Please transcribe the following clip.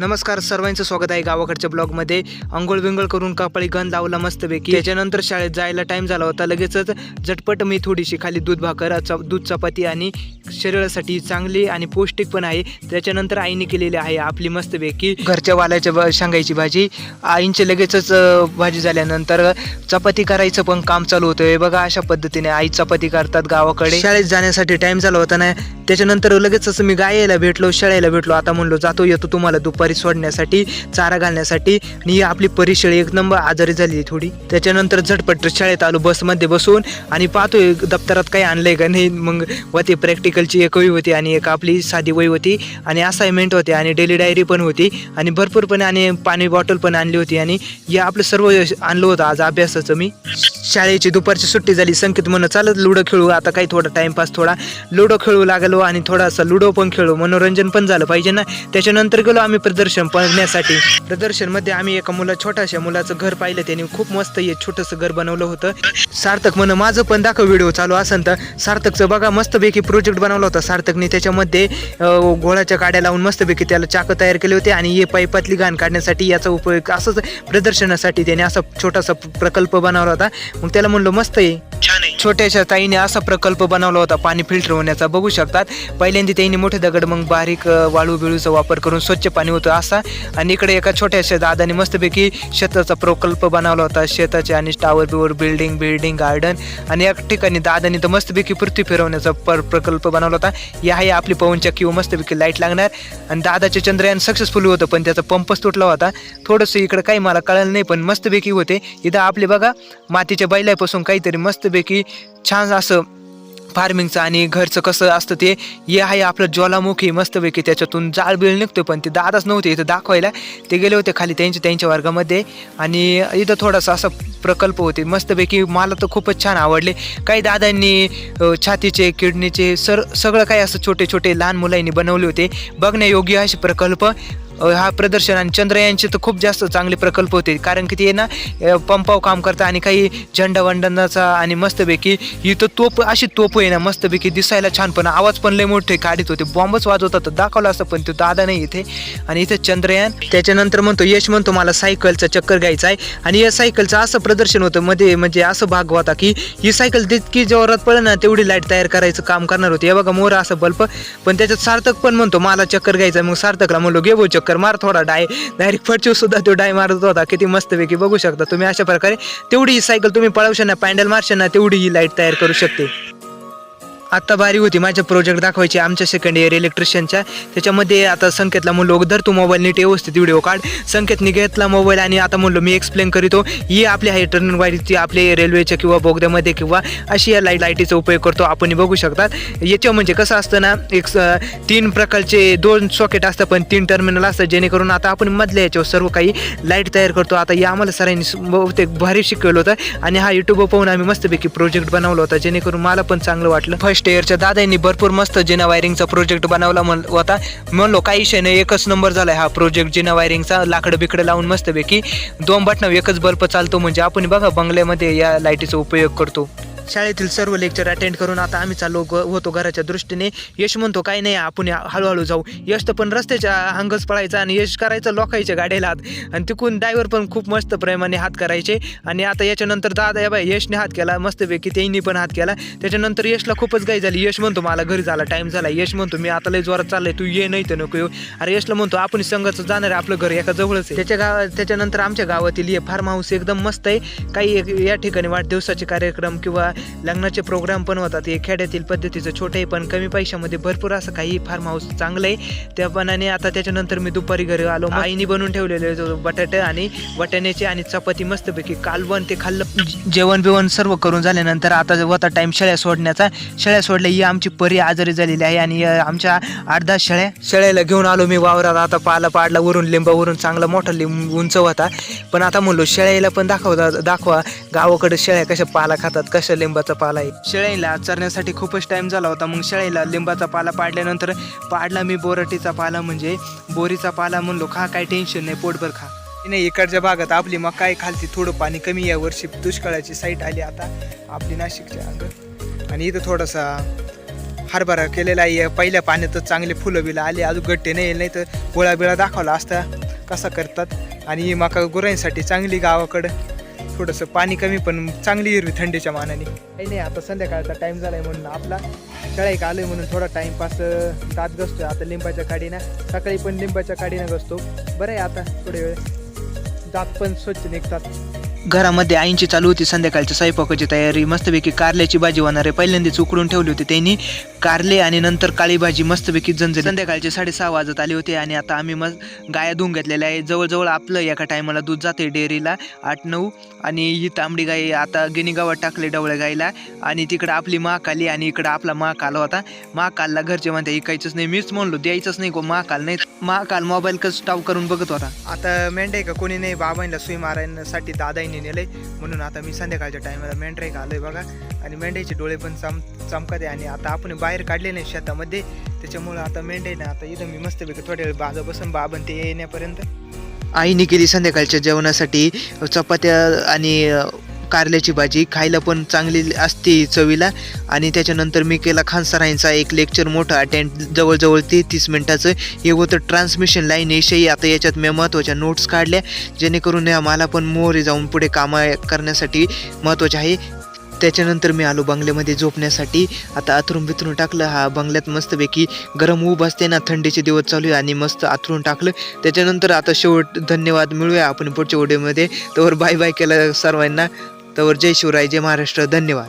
नमस्कार सर्वांचं स्वागत आहे गावाकडच्या ब्लॉगमध्ये. अंघोळ विंगोळ करून कपाळी गण लावला मस्तपैकी. त्याच्यानंतर शाळेत जायला टाईम झाला होता. लगेचच झटपट मी थोडीशी खाली दूध भाकर च- दूध चपाती आणि शरीरासाठी चांगली आणि पौष्टिक पण आहे. त्याच्यानंतर आईने केलेली आहे आपली मस्तपैकी. घरच्या वाल्याच्या ब- शेंगाची भाजी. आईंचे लगेचच भाजी झाल्यानंतर चपाती करायचं पण काम चालू होतं हे बघा अशा पद्धतीने आई चपाती करतात गावाकडे. शाळेत जाण्यासाठी टाईम झाला होता ना. त्याच्यानंतर लगेचच मी गायला भेटलो शाळेला भेटलो. आता म्हणलो जातो येतो तुम्हाला दुपारी. सोडण्यासाठी चारा घालण्यासाठी आणि ही आपली परिशळी एक नंबर आजारी झाली थोडी. त्याच्यानंतर झटपट शाळेत आलो बसमध्ये बसून आणि पाहतोय दप्तरात काही आणलंय का नाही. मग होते प्रॅक्टिकलची एक वही होती आणि एक आपली साधी वही होती आणि असाइनमेंट होते आणि डेली डायरी पण होती आणि भरपूर पण आणि पाणी बॉटल पण आणली होती आणि या आपलं सर्व आणलं होतं आज अभ्यासाचं मी. शाळेची दुपारची सुट्टी झाली संकेत म्हणून चालत लुडो खेळू आता काही थोडा टाइमपास थोडा लुडो खेळू लागलो आणि थोडासा लुडो पण खेळू. मनोरंजन पण झालं पाहिजे ना. त्याच्यानंतर गेलो आम्ही प्रदर्शन पाहण्यासाठी. प्रदर्शनमध्ये आम्ही एका मुला छोट्याशा मुलाचं घर पाहिलं. त्याने खूप मस्त हे छोटंसं घर बनवलं होतं. सार्थक म्हण माझं पण दाखव व्हिडिओ चालू असेल तर. सार्थकचं बघा मस्तपैकी प्रोजेक्ट बनवला होता. सार्थकने त्याच्यामध्ये अं, घोळाच्या काड्या लावून मस्तपैकी त्याला चाकं तयार केले होते आणि हे पाईपातली घाण काढण्यासाठी याचा उपयोग असंच प्रदर्शनासाठी त्याने असा छोटासा प्रकल्प बनवला होता. मग त्याला म्हणलो मस्त आहे. छोट्याशा ताईने असा प्रकल्प बनवला होता पाणी फिल्टर होण्याचा. बघू शकतात. पहिल्यांदा त्यांनी मोठे दगड मग बारीक वाळू बिळूचा वापर करून स्वच्छ पाणी होतं असा. आणि इकडे एका छोट्याशा दादाने मस्तपैकी शेताचा प्रकल्प बनवला होता. शेताचे आणि टावर बिवर बिल्डिंग बिल्डिंग गार्डन आणि एक ठिकाणी दादाने तर मस्तपैकी पृथ्वी फिरवण्याचा पर प्रकल्प बनवला होता. या आहे आपली पवनच्या किंवा मस्तपैकी लाइट लागणार. आणि दादाचे चंद्रयान सक्सेसफुल होतं पण त्याचा पंपच तुटला होता. थोडंसं इकडं काही मला कळलं नाही पण मस्तपैकी होते. इथं आपले बघा मातीच्या बैलापासून काहीतरी मस्तपैकी छान असं फार्मिंगचं आणि घरचं कसं असतं ते हे आहे आपलं ज्वालामुखी मस्तपैकी त्याच्यातून जाळ बिळ निघतो पण ते दादाच नव्हते इथं दाखवायला. ते गेले होते खाली त्यांच्या त्यांच्या वर्गामध्ये. आणि इथं थोडासा असा प्रकल्प होते. मस्तपैकी मला तर खूपच छान आवडले. काही दादांनी छातीचे किडनीचे सर सगळं काही असं छोटे छोटे लहान मुलांनी बनवले होते. बघण्यायोग्य असे प्रकल्प. हा प्रदर्शन आणि चंद्रयानचे तर खूप जास्त चांगले प्रकल्प होते. कारण की ते ना पंपाव काम करतात आणि काही झेंडा वंडनाचा आणि मस्तपैकी इथं तोप अशी तोप आहे ना मस्तपैकी दिसायला छान पण आवाज पण लय मोठे काढीत होते. बॉम्बच वाजवतात तर दाखवलं असतं पण तो दादा नाही इथे. आणि इथे चंद्रयान त्याच्यानंतर म्हणतो यश म्हणतो मला सायकलचा चक्कर घ्यायचा आहे. आणि या सायकलचं असं प्रदर्शन होतं मध्ये म्हणजे असं भाग होता की ही सायकल तितकी जोरात पडेल ना तेवढी लाइट तयार करायचं काम करणार होते. हे बघा मोर असं बल्ब. पण त्याच्यात सार्थक पण म्हणतो मला चक्कर घ्यायचा मग सार्थकला म्हणलो गेबो चक्कर. चक्कर मार थोडा डाय. डायरेक्ट फटचू सुद्धा तो डाय मारत होता. किती मस्तपैकी बघू शकता तुम्ही. अशा प्रकारे तेवढी ही सायकल तुम्ही पळवशाना पॅन्डल मारशाल ना तेवढी ही लाइट तयार करू शकते. आत्ता बारी होती. माझ्या प्रोजेक्ट दाखवायचे आमच्या सेकंड इयर इलेक्ट्रिशियनच्या त्याच्यामध्ये आता संकेतला म्हणलो धर तू मोबाईल नीट व्यवस्थित व्हिडिओ काढ. संकेतने घेतला मोबाईल आणि आता म्हणलो मी एक्सप्लेन करीतो ही आपली आहे टर्न वाईटची आपले रेल्वेच्या किंवा बोगद्यामध्ये किंवा अशी या लाइट लाईटीचा उपयोग करतो आपण बघू शकतात. याच्या म्हणजे कसं असतं ना एक स- तीन प्रकारचे दोन सॉकेट असतात पण तीन टर्मिनल असतात जेणेकरून आता आपण मधल्या याच्यावर सर्व काही लाइट तयार करतो. आता या आम्हाला सरांनी बहुतेक भारी शिकवलं होतं. आणि हा युट्यूब पाहून आम्ही मस्तपैकी प्रोजेक्ट बनवला होता जेणेकरून मला पण चांगलं वाटलं. फर्स्ट इयरच्या दादांनी भरपूर मस्त जिना वायरिंगचा प्रोजेक्ट बनवला म्हण होता. म्हणलो काही विषय नाही एकच नंबर झालाय हा प्रोजेक्ट जिना वायरिंगचा. लाकडं बिकडं लावून मस्तपैकी दोन बटणं एकच बल्ब चालतो म्हणजे आपण बघा बंगल्यामध्ये या लाईटीचा उपयोग करतो. शाळेतील सर्व लेक्चर अटेंड करून आता आम्ही चाललो ग- होतो घराच्या दृष्टीने. यश म्हणतो काही नाही आपण हळूहळू जाऊ. यश तर पण रस्त्याच्या अंगच पळायचा आणि यश करायचं लोकायच्या गाड्याला हात. आणि तिकून ड्रायव्हर पण खूप मस्त प्रेमाने हात करायचे. आणि आता याच्यानंतर दादा या बाई यशने हात केला मस्तपैकी त्यांनी पण हात केला. त्याच्यानंतर यशला खूपच गाई झाली. यश म्हणतो मला घरी झाला टाईम झाला यश म्हणतो मी आता लय जोरात चाललंय तू ये नाही तर नको येऊ. अरे यशला म्हणतो आपण संघाचं जाणार आहे आपलं घर एका जवळच आहे. त्याच्या गावा त्याच्यानंतर आमच्या गावातील हे फार्म हाऊस एकदम मस्त आहे. काही एक- या ठिकाणी वाढदिवसाचे कार्यक्रम किंवा लग्नाचे प्रोग्राम पण होतात. हे खेड्यातील पद्धतीचं छोटे आहे पण कमी पैशामध्ये भरपूर असं काही फार्म हाऊस चांगलं आहे. त्या पणाने आता त्याच्यानंतर मी दुपारी घरी आलो. आईने बनवून ठेवलेले बटाटे आणि वाटाण्याचे आणि चपाती मस्तपैकी कालवण ते खाल्लं. जेवण बिवण सर्व करून झाल्यानंतर आता होता टाइम शेळ्या सोडण्याचा. शेळ्या सोडल्या ही आमची परी आजारी झालेली आहे आणि आमच्या आठ दहा शेळ्या शेळ्याला घेऊन आलो मी वावरात. आता पाला पाडला वरून लिंबावरून चांगला मोठा लिंब उंच होता. पण आता म्हणलो शेळ्याला पण दाखवता दाखवा. गावाकडे शेळ्या कशा पाला खातात कशा लिंब लिंबाचा पाला आहे. शेळ्याला चरण्यासाठी खूपच टाइम झाला होता. मग शेळ्याला लिंबाचा पाला पाडल्यानंतर पाडला मी बोराटीचा पाला म्हणजे बोरीचा पाला म्हणलो खा काय टेन्शन नाही पोटभर खा. नाही इकडच्या भागात आपली मग काय खालती थोडं पाणी कमी या वर्षी दुष्काळाची साईट आली आता आपली नाशिकच्या अंग आणि इथं थोडासा हरभरा केलेला आहे. पहिल्या पाण्यातच चांगले फुलं बिलं आले अजून गट्टे नाही नाही तर गोळा बिळा दाखवला असता कसा करतात. आणि मका गुरांसाठी चांगली गावाकडं थोडंसं पाणी कमी पण चांगली हिरवी थंडीच्या मानाने. काही नाही आता संध्याकाळचा टाईम झालाय म्हणून आपला शाळेक आलोय म्हणून थोडा टाईमपास दात गसतोय आता लिंबाच्या काडीनं सकाळी पण लिंबाच्या काडीनं घसतो. बरं आहे आता थोडे वेळ. दात पण स्वच्छ निघतात. घरामध्ये आईंची चालू होती संध्याकाळच्या स्वयंपाकाची तयारी. मस्तपैकी कारल्याची भाजी होणार आहे. पहिल्यांदाच उकडून ठेवली होती त्यांनी. कारले आणि नंतर काळी भाजी मस्तपैकी झणझणी संध्याकाळचे साडेसहा वाजत आले होते आणि आता आम्ही मग गाया धुवून घेतलेल्या आहे. जवळजवळ आपलं एका टायमाला दूध जाते डेअरीला आठ नऊ. आणि ही तांबडी गाई आता गिनीगावात टाकले डवळ्या गाईला आणि तिकडं आपली माक आली आणि इकडं आपला माक आला होता. महाकालला घरचे म्हणते ऐकायचंच नाही मीच म्हणलो द्यायचंच नाही को महाकाल नाही महाकाल मोबाईल कस स्टॉप करून बघत होता. आता मेंढ्या का? कोणी नाही बाबांना सुई मारण्यासाठी दादाईने नेले म्हणून आता मी संध्याकाळच्या टायमाला मेंढ्या का आलोय बघा. आणि मेंढ्याचे डोळे पण चम चमकत आहे. आणि आता आपण बाहेर काढले नाही शेतामध्ये. त्याच्यामुळं आता मेंढे ना आता इथं मी मस्तपैकी थोड्या वेळ बाजा बसून बाबन ते येण्यापर्यंत. आईने केली संध्याकाळच्या जेवणासाठी चपात्या आणि कारल्याची भाजी. खायला पण चांगली असते चवीला. आणि त्याच्यानंतर मी केला खान सराईंचा एक लेक्चर मोठा अटेंड जवळजवळ ते तीस मिनटाचं. हे होतं ट्रान्समिशन लाईन विषयी आता याच्यात मी महत्त्वाच्या नोट्स काढल्या. जेणेकरून मला पण मोहरे जाऊन पुढे कामं करण्यासाठी महत्त्वाचे आहे. त्याच्यानंतर मी आलो बंगल्यामध्ये झोपण्यासाठी. आता आथरून बिथरून टाकलं हा बंगल्यात मस्तपैकी गरम ऊब असते ना थंडीचे दिवस चालू आहे आणि मस्त आथरून टाकलं. त्याच्यानंतर आता शेवट धन्यवाद मिळूया आपण पुढच्या व्हिडिओमध्ये. तर बाय बाय केलं सर्वांना. तर जय शिवराय जय महाराष्ट्र धन्यवाद.